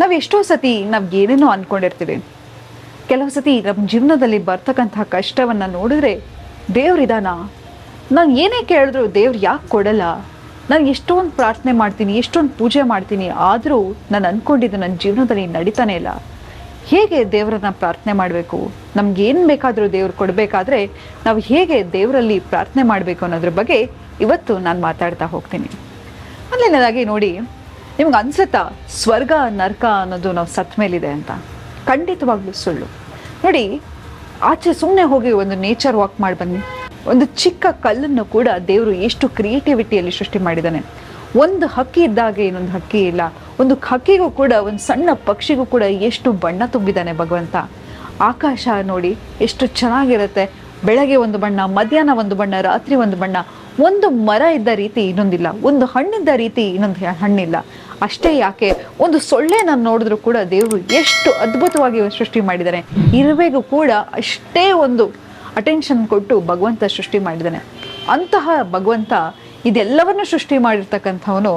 ನಾವು ಎಷ್ಟೋ ಸತಿ ನಾವು ಏನೇನೋ ಅನ್ಕೊಂಡಿರ್ತೀವಿ. ಕೆಲವು ಸತಿ ನಮ್ಮ ಜೀವನದಲ್ಲಿ ಬರ್ತಕ್ಕಂಥ ಕಷ್ಟವನ್ನು ನೋಡಿದ್ರೆ ದೇವ್ರಿದಾನ ನಾನು ಏನೇ ಕೇಳಿದ್ರು ದೇವ್ರು ಯಾಕೆ ಕೊಡಲ್ಲ? ನಾನು ಎಷ್ಟೊಂದು ಪ್ರಾರ್ಥನೆ ಮಾಡ್ತೀನಿ, ಎಷ್ಟೊಂದು ಪೂಜೆ ಮಾಡ್ತೀನಿ, ಆದರೂ ನಾನು ಅಂದ್ಕೊಂಡಿದ್ದು ನನ್ನ ಜೀವನದಲ್ಲಿ ನಡೀತಾನೆ ಇಲ್ಲ. ಹೇಗೆ ದೇವರನ್ನ ಪ್ರಾರ್ಥನೆ ಮಾಡಬೇಕು? ನಮ್ಗೆ ಏನು ಬೇಕಾದರೂ ದೇವ್ರು ಕೊಡಬೇಕಾದ್ರೆ ನಾವು ಹೇಗೆ ದೇವರಲ್ಲಿ ಪ್ರಾರ್ಥನೆ ಮಾಡಬೇಕು ಅನ್ನೋದ್ರ ಬಗ್ಗೆ ಇವತ್ತು ನಾನು ಮಾತಾಡ್ತಾ ಹೋಗ್ತೀನಿ. ಮೊದಲನೇದಾಗಿ ನೋಡಿ ನಿಮ್ಗೆ ಅನ್ಸುತ್ತಾ, ಸ್ವರ್ಗ, ನರ್ಕ ಅನ್ನೋದು ನಾವು ಸತ್ ಮೇಲಿದೆ ಅಂತ? ಖಂಡಿತವಾಗ್ಲೂ ಸುಳ್ಳು. ನೋಡಿ, ಆಚೆ ಸುಮ್ಮನೆ ಹೋಗಿ ಒಂದು ನೇಚರ್ ವಾಕ್ ಮಾಡಿ ಬನ್ನಿ. ಒಂದು ಚಿಕ್ಕ ಕಲ್ಲನ್ನು ಕೂಡ ದೇವರು ಎಷ್ಟು ಕ್ರಿಯೇಟಿವಿಟಿಯಲ್ಲಿ ಸೃಷ್ಟಿ ಮಾಡಿದ್ದಾನೆ. ಒಂದು ಹಕ್ಕಿ ಇದ್ದಾಗೆ ಇನ್ನೊಂದು ಹಕ್ಕಿ ಇಲ್ಲ. ಒಂದು ಹಕ್ಕಿಗೂ ಕೂಡ, ಒಂದು ಸಣ್ಣ ಪಕ್ಷಿಗೂ ಕೂಡ ಎಷ್ಟು ಬಣ್ಣ ತುಂಬಿದ್ದಾನೆ ಭಗವಂತ. ಆಕಾಶ ನೋಡಿ ಎಷ್ಟು ಚೆನ್ನಾಗಿರುತ್ತೆ. ಬೆಳಗ್ಗೆ ಒಂದು ಬಣ್ಣ, ಮಧ್ಯಾಹ್ನ ಒಂದು ಬಣ್ಣ, ರಾತ್ರಿ ಒಂದು ಬಣ್ಣ. ಒಂದು ಮರ ಇದ್ದ ರೀತಿ ಇನ್ನೊಂದಿಲ್ಲ, ಒಂದು ಹಣ್ಣಿದ್ದ ರೀತಿ ಇನ್ನೊಂದು ಹಣ್ಣಿಲ್ಲ. ಅಷ್ಟೇ ಯಾಕೆ? ಒಂದು ಸೊಳ್ಳೆ ನಾನು ನೋಡಿದ್ರು ಕೂಡ ದೇವರು ಎಷ್ಟು ಅದ್ಭುತವಾಗಿ ಸೃಷ್ಟಿ ಮಾಡಿದ್ದಾರೆ ಇರುವೆಗೂ ಕೂಡ ಅಷ್ಟೇ ಒಂದು ಅಟೆನ್ಷನ್ ಕೊಟ್ಟು ಭಗವಂತ ಸೃಷ್ಟಿ ಮಾಡಿದ್ದಾನೆ ಅಂತಹ ಭಗವಂತ ಇದೆಲ್ಲವನ್ನು ಸೃಷ್ಟಿ ಮಾಡಿರ್ತಕ್ಕಂಥವನು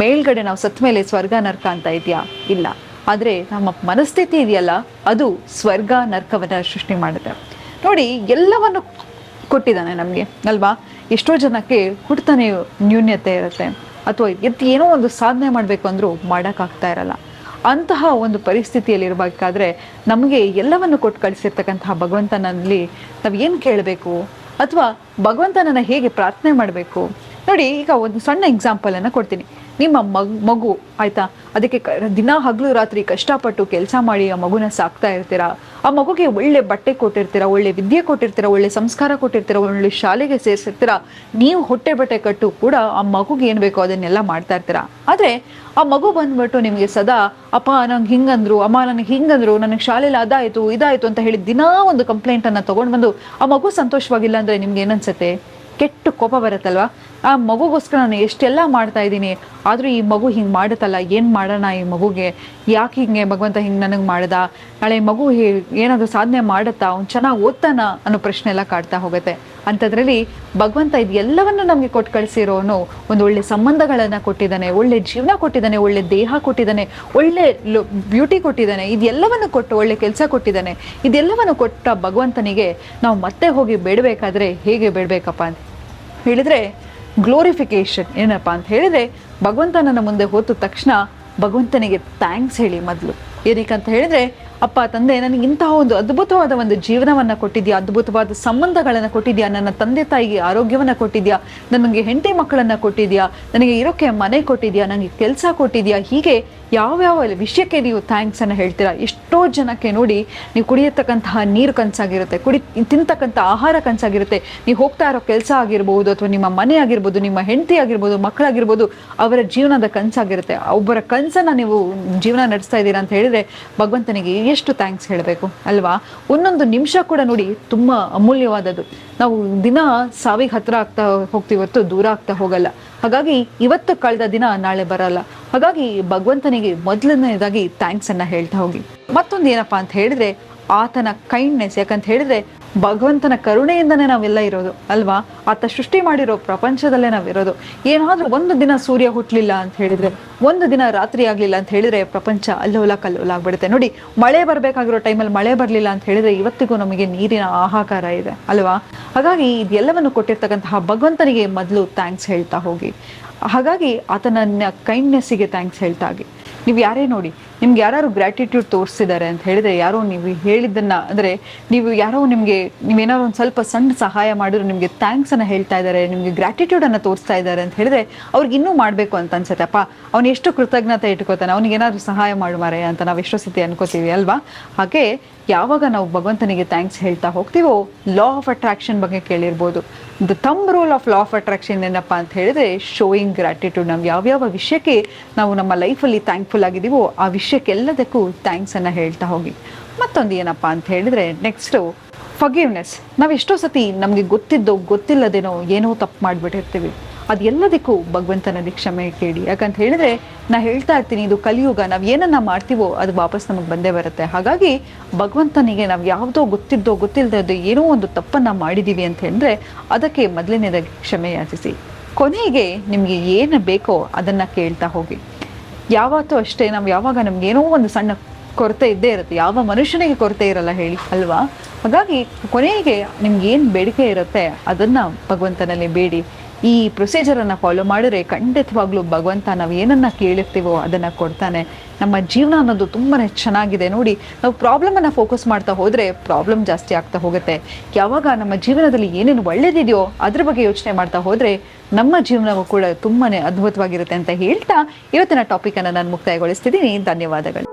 ಮೇಲ್ಗಡೆ ನಾವು ಸತ್ ಮೇಲೆ ಸ್ವರ್ಗ ನರ್ಕ ಅಂತ ಇದೆಯಾ? ಇಲ್ಲ. ಆದರೆ ನಮ್ಮ ಮನಸ್ಥಿತಿ ಇದೆಯಲ್ಲ, ಅದು ಸ್ವರ್ಗ ನರ್ಕವನ್ನು ಸೃಷ್ಟಿ ಮಾಡುತ್ತೆ. ನೋಡಿ, ಎಲ್ಲವನ್ನು ಕೊಟ್ಟಿದ್ದಾನೆ ನಮಗೆ, ಅಲ್ವಾ? ಎಷ್ಟೋ ಜನಕ್ಕೆ ಹುಟ್ಟತಾನೆ ನ್ಯೂನ್ಯತೆ ಇರುತ್ತೆ. ಅಥವಾ ಎತ್ತಿ ಏನೋ ಒಂದು ಸಾಧನೆ ಮಾಡಬೇಕು ಅಂದರೂ ಮಾಡೋಕ್ಕಾಗ್ತಾ ಇರಲ್ಲ. ಅಂತಹ ಒಂದು ಪರಿಸ್ಥಿತಿಯಲ್ಲಿ ಇರಬೇಕಾದ್ರೆ ನಮಗೆ ಎಲ್ಲವನ್ನು ಕೊಟ್ಟು ಕಳಿಸಿರ್ತಕ್ಕಂತಹ ಭಗವಂತನಲ್ಲಿ ನಾವು ಏನು ಕೇಳಬೇಕು? ಅಥವಾ ಭಗವಂತನನ್ನು ಹೇಗೆ ಪ್ರಾರ್ಥನೆ ಮಾಡಬೇಕು? ನೋಡಿ, ಈಗ ಒಂದು ಸಣ್ಣ ಎಕ್ಸಾಂಪಲನ್ನು ಕೊಡ್ತೀನಿ. ನಿಮ್ಮ ಮಗ್, ಮಗು, ಆಯ್ತಾ? ಅದಕ್ಕೆ ದಿನ ಹಗಲು ರಾತ್ರಿ ಕಷ್ಟಪಟ್ಟು ಕೆಲಸ ಮಾಡಿ ಆ ಮಗುನ ಸಾಕ್ತಾ ಇರ್ತೀರಾ? ಆ ಮಗುಗೆ ಒಳ್ಳೆ ಬಟ್ಟೆ ಕೊಟ್ಟಿರ್ತೀರಾ? ಒಳ್ಳೆ ವಿದ್ಯೆ ಕೊಟ್ಟಿರ್ತೀರಾ? ಒಳ್ಳೆ ಸಂಸ್ಕಾರ ಕೊಟ್ಟಿರ್ತೀರಾ? ಒಳ್ಳೆ ಶಾಲೆಗೆ ಸೇರಿಸಿರ್ತೀರಾ? ನೀವು ಹೊಟ್ಟೆ ಬಟ್ಟೆ ಕಟ್ಟು ಕೂಡ ಆ ಮಗುಗೆ ಏನು ಬೇಕೋ ಅದನ್ನೆಲ್ಲ ಮಾಡ್ತಾ ಇರ್ತೀರಾ? ಆದರೆ ಆ ಮಗು ಬಂದ್ಬಿಟ್ಟು ನಿಮಗೆ ಸದಾ, ಅಪ್ಪ, ನಂಗೆ ಹಿಂಗಂದ್ರು, ಅಮ್ಮ ನನಗೆ ಹಿಂಗಂದ್ರು, ನನಗೆ ಶಾಲೆಯಲ್ಲಿ ಅದಾಯಿತು, ಇದಾಯಿತು ಅಂತ ಹೇಳಿ ದಿನಾ ಒಂದು ಕಂಪ್ಲೇಂಟನ್ನು ತೊಗೊಂಡು ಬಂದು ಆ ಮಗು ಸಂತೋಷವಾಗಿಲ್ಲ ಅಂದರೆ ನಿಮ್ಗೆ ಏನನ್ಸುತ್ತೆ ಕೆಟ್ಟು ಕೋಪ ಬರುತ್ತಲ್ವಾ? ಆ ಮಗುಗೋಸ್ಕರ ನಾನು ಎಷ್ಟೆಲ್ಲ ಮಾಡ್ತಾ ಇದ್ದೀನಿ, ಆದರೂ ಈ ಮಗು ಹಿಂಗೆ ಮಾಡುತ್ತಲ್ಲ, ಏನು ಮಾಡೋಣ ಈ ಮಗುಗೆ? ಯಾಕೆ ಹಿಂಗೆ ಭಗವಂತ ಹಿಂಗೆ ನನಗೆ ಮಾಡ್ದ? ನಾಳೆ ಮಗು ಏನಾದರೂ ಸಾಧನೆ ಮಾಡುತ್ತಾ? ಅವ್ನು ಚೆನ್ನಾಗಿ ಓದ್ತಾನ ಅನ್ನೋ ಪ್ರಶ್ನೆ ಎಲ್ಲ ಕಾಡ್ತಾ ಹೋಗುತ್ತೆ. ಅಂಥದ್ರಲ್ಲಿ ಭಗವಂತ ಇದು ಎಲ್ಲವನ್ನು ನಮಗೆ ಕೊಟ್ಟು ಕಳಿಸಿರೋನು ಒಂದು ಒಳ್ಳೆ ಸಂಬಂಧಗಳನ್ನು ಕೊಟ್ಟಿದ್ದಾನೆ, ಒಳ್ಳೆ ಜೀವನ ಕೊಟ್ಟಿದ್ದಾನೆ, ಒಳ್ಳೆ ದೇಹ ಕೊಟ್ಟಿದ್ದಾನೆ, ಒಳ್ಳೆ ಬ್ಯೂಟಿ ಕೊಟ್ಟಿದ್ದಾನೆ, ಇದೆಲ್ಲವನ್ನು ಕೊಟ್ಟು ಒಳ್ಳೆ ಕೆಲಸ ಕೊಟ್ಟಿದ್ದಾನೆ. ಇದೆಲ್ಲವನ್ನು ಕೊಟ್ಟ ಭಗವಂತನಿಗೆ ನಾವು ಮತ್ತೆ ಹೋಗಿ ಬೇಡಬೇಕಾದ್ರೆ ಹೇಗೆ ಬೇಡಬೇಕಪ್ಪ ಅಂತ ಹೇಳಿದ್ರೆ ಗ್ಲೋರಿಫಿಕೇಶನ್ ಏನಪ್ಪ ಅಂತ ಹೇಳಿದರೆ ಭಗವಂತ ನನ್ನ ಮುಂದೆ ಹೋದ ತಕ್ಷಣ ಭಗವಂತನಿಗೆ ಥ್ಯಾಂಕ್ಸ್ ಹೇಳಿ ಮೊದಲು. ಏನಕ್ಕೆ ಅಂತ ಹೇಳಿದ್ರೆ ಅಪ್ಪ, ತಂದೆ, ನನಗೆ ಇಂತಹ ಒಂದು ಅದ್ಭುತವಾದ ಒಂದು ಜೀವನವನ್ನು ಕೊಟ್ಟಿದ್ಯಾ? ಅದ್ಭುತವಾದ ಸಂಬಂಧಗಳನ್ನು ಕೊಟ್ಟಿದ್ಯಾ? ನನ್ನ ತಂದೆ ತಾಯಿಗೆ ಆರೋಗ್ಯವನ್ನು ಕೊಟ್ಟಿದ್ಯಾ? ನನಗೆ ಹೆಂಡತಿ ಮಕ್ಕಳನ್ನು ಕೊಟ್ಟಿದ್ಯಾ? ನನಗೆ ಇರೋಕ್ಕೆ ಮನೆ ಕೊಟ್ಟಿದ್ಯಾ? ನನಗೆ ಕೆಲಸ ಕೊಟ್ಟಿದ್ಯಾ? ಹೀಗೆ ಯಾವ್ಯಾವ ವಿಷಯಕ್ಕೆ ನೀವು ಥ್ಯಾಂಕ್ಸ್ ಅನ್ನು ಹೇಳ್ತೀರಾ? ಎಷ್ಟೋ ಜನಕ್ಕೆ ನೋಡಿ ನೀವು ಕುಡಿಯತಕ್ಕಂತಹ ನೀರು ಕನಸಾಗಿರುತ್ತೆ, ಕುಡಿ, ತಿಂತಕ್ಕಂಥ ಆಹಾರ ಕನಸಾಗಿರುತ್ತೆ. ನೀವು ಹೋಗ್ತಾ ಇರೋ ಕೆಲಸ ಆಗಿರ್ಬೋದು ಅಥವಾ ನಿಮ್ಮ ಮನೆ ಆಗಿರ್ಬೋದು, ನಿಮ್ಮ ಹೆಂಡತಿ ಆಗಿರ್ಬೋದು, ಮಕ್ಕಳಾಗಿರ್ಬೋದು, ಅವರ ಜೀವನದ ಕನಸಾಗಿರುತ್ತೆ. ಒಬ್ಬರ ಕನಸನ್ನು ನೀವು ಜೀವನ ನಡೆಸ್ತಾ ಇದ್ದೀರಾ ಅಂತ ಹೇಳಿದರೆ ಭಗವಂತನಿಗೆ ಎಷ್ಟು ಥ್ಯಾಂಕ್ಸ್ ಹೇಳಬೇಕು, ಅಲ್ವಾ? ಒಂದೊಂದು ನಿಮಿಷ ಕೂಡ ನೋಡಿ ತುಂಬ ಅಮೂಲ್ಯವಾದದ್ದು. ನಾವು ದಿನ ಸಾವಿಗೆ ಹತ್ರ ಆಗ್ತಾ ಹೋಗ್ತೀವಿ ಹೊರತು ದೂರ ಆಗ್ತಾ ಹೋಗಲ್ಲ. ಹಾಗಾಗಿ ಇವತ್ತು ಕಳೆದ ದಿನ ನಾಳೆ ಬರಲ್ಲ. ಹಾಗಾಗಿ ಭಗವಂತನಿಗೆ ಮೊದಲನೇದಾಗಿ ಥ್ಯಾಂಕ್ಸ್ ಅನ್ನ ಹೇಳ್ತಾ ಹೋಗಿ. ಮತ್ತೊಂದು ಏನಪ್ಪಾ ಅಂತ ಹೇಳಿದ್ರೆ ಆತನ ಕೈಂಡ್ನೆಸ್ ಯಾಕಂತ ಹೇಳಿದ್ರೆ ಭಗವಂತನ ಕರುಣೆಯಿಂದನೇ ನಾವೆಲ್ಲ ಇರೋದು, ಅಲ್ವಾ? ಆತ ಸೃಷ್ಟಿ ಮಾಡಿರೋ ಪ್ರಪಂಚದಲ್ಲೇ ನಾವಿರೋದು. ಏನಾದ್ರೂ ಒಂದು ದಿನ ಸೂರ್ಯ ಹುಟ್ಟಲಿಲ್ಲ ಅಂತ ಹೇಳಿದ್ರೆ, ಒಂದು ದಿನ ರಾತ್ರಿ ಆಗಲಿಲ್ಲ ಅಂತ ಹೇಳಿದ್ರೆ ಪ್ರಪಂಚ ಅಲ್ಲೋಲ ಕಲ್ಲೋಲ ಆಗ್ಬಿಡುತ್ತೆ. ನೋಡಿ, ಮಳೆ ಬರಬೇಕಾಗಿರೋ ಟೈಮಲ್ಲಿ ಮಳೆ ಬರಲಿಲ್ಲ ಅಂತ ಹೇಳಿದ್ರೆ ಇವತ್ತಿಗೂ ನಮಗೆ ನೀರಿನ ಆಹಾಕಾರ ಇದೆ, ಅಲ್ವಾ? ಹಾಗಾಗಿ ಇದೆಲ್ಲವನ್ನು ಕೊಟ್ಟಿರ್ತಕ್ಕಂತಹ ಭಗವಂತನಿಗೆ ಮೊದಲು ಥ್ಯಾಂಕ್ಸ್ ಹೇಳ್ತಾ ಹೋಗಿ. ಹಾಗಾಗಿ ಆತನ ಕೈಂಡ್ನೆಸ್ಸಿಗೆ ಥ್ಯಾಂಕ್ಸ್ ಹೇಳ್ತಾ ಹೋಗಿ ನೀವು ಯಾರೇ ನೋಡಿ ನಿಮ್ಗೆ ಯಾರು ಗ್ರ್ಯಾಟಿಟ್ಯೂಡ್ ತೋರಿಸಿದ್ದಾರೆ ಅಂತ ಹೇಳಿದ್ರೆ ಯಾರೋ ನೀವು ಹೇಳಿದ್ದನ್ನ, ಅಂದರೆ ನೀವು ಯಾರೋ ನಿಮಗೆ ನೀವೇನಾದ್ರು ಒಂದು ಸ್ವಲ್ಪ ಸಣ್ಣ ಸಹಾಯ ಮಾಡಿದ್ರು ನಿಮಗೆ ಥ್ಯಾಂಕ್ಸ್ ಅನ್ನ ಹೇಳ್ತಾ ಇದ್ದಾರೆ, ನಿಮಗೆ ಗ್ರ್ಯಾಟಿಟ್ಯೂಡ್ ಅನ್ನ ತೋರಿಸ್ತಾ ಇದ್ದಾರೆ ಅಂತ ಹೇಳಿದ್ರೆ ಅವ್ರಿಗೆ ಇನ್ನೂ ಮಾಡಬೇಕು ಅಂತ ಅನ್ಸುತ್ತೆ. ಅಪ್ಪ, ಅವ್ನು ಎಷ್ಟು ಕೃತಜ್ಞತೆ ಇಟ್ಕೋತಾನೆ, ಅವ್ನಿಗೆ ಏನಾದ್ರು ಸಹಾಯ ಮಾಡುಮಾರೆ ಅಂತ ನಾವು ಎಷ್ಟೋ ಸತಿ ಅನ್ಕೋತೀವಿ, ಅಲ್ವಾ? ಹಾಗೆ ಯಾವಾಗ ನಾವು ಭಗವಂತನಿಗೆ ಥ್ಯಾಂಕ್ಸ್ ಹೇಳ್ತಾ ಹೋಗ್ತೀವೋ ಲಾ ಆಫ್ ಅಟ್ರಾಕ್ಷನ್ ಬಗ್ಗೆ ಕೇಳಿರ್ಬೋದು. The thumb rule of law of attraction ಏನಪ್ಪ ಅಂತ ಹೇಳಿದ್ರೆ ಶೋಯಿಂಗ್ ಗ್ರಾಟಿಟ್ಯೂಡ್ ನಾವು ಯಾವ್ಯಾವ ವಿಷಯಕ್ಕೆ ನಾವು ನಮ್ಮ ಲೈಫಲ್ಲಿ ಥ್ಯಾಂಕ್ಫುಲ್ ಆಗಿದ್ದೀವೋ, ಆ ವಿಷಯಕ್ಕೆಲ್ಲದಕ್ಕೂ ಥ್ಯಾಂಕ್ಸ್ ಅನ್ನ ಹೇಳ್ತಾ ಹೋಗಿ. ಮತ್ತೊಂದು ಏನಪ್ಪ ಅಂತ ಹೇಳಿದ್ರೆ ನೆಕ್ಸ್ಟು ಫಗೀವ್ನೆಸ್ ನಾವು ಎಷ್ಟೋ ಸತಿ ನಮಗೆ ಗೊತ್ತಿದ್ದೋ ಗೊತ್ತಿಲ್ಲದೇನೋ ಏನೋ ತಪ್ಪು ಮಾಡಿಬಿಟ್ಟಿರ್ತೀವಿ. ಅದೆಲ್ಲದಕ್ಕೂ ಭಗವಂತನಲ್ಲಿ ಕ್ಷಮೆ ಕೇಳಿ. ಯಾಕಂತ ಹೇಳಿದ್ರೆ, ನಾ ಹೇಳ್ತಾ ಇರ್ತೀನಿ, ಇದು ಕಲಿಯುಗ, ನಾವು ಏನನ್ನ ಮಾಡ್ತೀವೋ ಅದು ವಾಪಸ್ ನಮಗೆ ಬಂದೇ ಬರುತ್ತೆ. ಹಾಗಾಗಿ ಭಗವಂತನಿಗೆ ನಾವು ಯಾವುದೋ ಗೊತ್ತಿದ್ದೋ ಗೊತ್ತಿಲ್ಲದೆ ಏನೋ ಒಂದು ತಪ್ಪನ್ನ ಮಾಡಿದೀವಿ ಅಂತ ಹೇಳಿದ್ರೆ, ಅದಕ್ಕೆ ಮೊದಲನೇದಾಗಿ ಕ್ಷಮೆ ಯಾಚಿಸಿ. ಕೊನೆಗೆ ನಿಮಗೆ ಏನು ಬೇಕೋ ಅದನ್ನ ಕೇಳ್ತಾ ಹೋಗಿ. ಯಾವತ್ತೂ ಅಷ್ಟೇ ನಾವು ಯಾವಾಗ ನಮ್ಗೆ ಏನೋ ಒಂದು ಸಣ್ಣ ಕೊರತೆ ಇದ್ದೇ ಇರುತ್ತೆ, ಯಾವ ಮನುಷ್ಯನಿಗೆ ಕೊರತೆ ಇರಲ್ಲ ಹೇಳಿ, ಅಲ್ವಾ? ಹಾಗಾಗಿ ಕೊನೆಗೆ ನಿಮ್ಗೆ ಏನು ಬೇಡಿಕೆ ಇರುತ್ತೆ, ಅದನ್ನ ಭಗವಂತನಲ್ಲಿ ಬೇಡಿ. ಈ ಪ್ರೊಸೀಜರನ್ನು ಫಾಲೋ ಮಾಡಿದ್ರೆ ಖಂಡಿತವಾಗ್ಲೂ ಭಗವಂತ ನಾವು ಏನನ್ನ ಕೇಳಿರ್ತೀವೋ ಅದನ್ನ ಕೊಡ್ತಾನೆ. ನಮ್ಮ ಜೀವನ ಅನ್ನೋದು ತುಂಬಾನೇ ಚೆನ್ನಾಗಿದೆ. ನೋಡಿ, ನಾವು ಪ್ರಾಬ್ಲಮನ್ನು ಫೋಕಸ್ ಮಾಡ್ತಾ ಹೋದ್ರೆ ಪ್ರಾಬ್ಲಮ್ ಜಾಸ್ತಿ ಆಗ್ತಾ ಹೋಗುತ್ತೆ. ಯಾವಾಗ ನಮ್ಮ ಜೀವನದಲ್ಲಿ ಏನೇನು ಒಳ್ಳೇದಿದೆಯೋ ಅದ್ರ ಬಗ್ಗೆ ಯೋಚನೆ ಮಾಡ್ತಾ ಹೋದ್ರೆ ನಮ್ಮ ಜೀವನವೂ ಕೂಡ ತುಂಬಾನೇ ಅದ್ಭುತವಾಗಿರುತ್ತೆ ಅಂತ ಹೇಳ್ತಾ ಇವತ್ತಿನ ಟಾಪಿಕ್ ಅನ್ನ ನಾನು ಮುಕ್ತಾಯಗೊಳಿಸ್ತಿದ್ದೀನಿ. ಧನ್ಯವಾದಗಳು.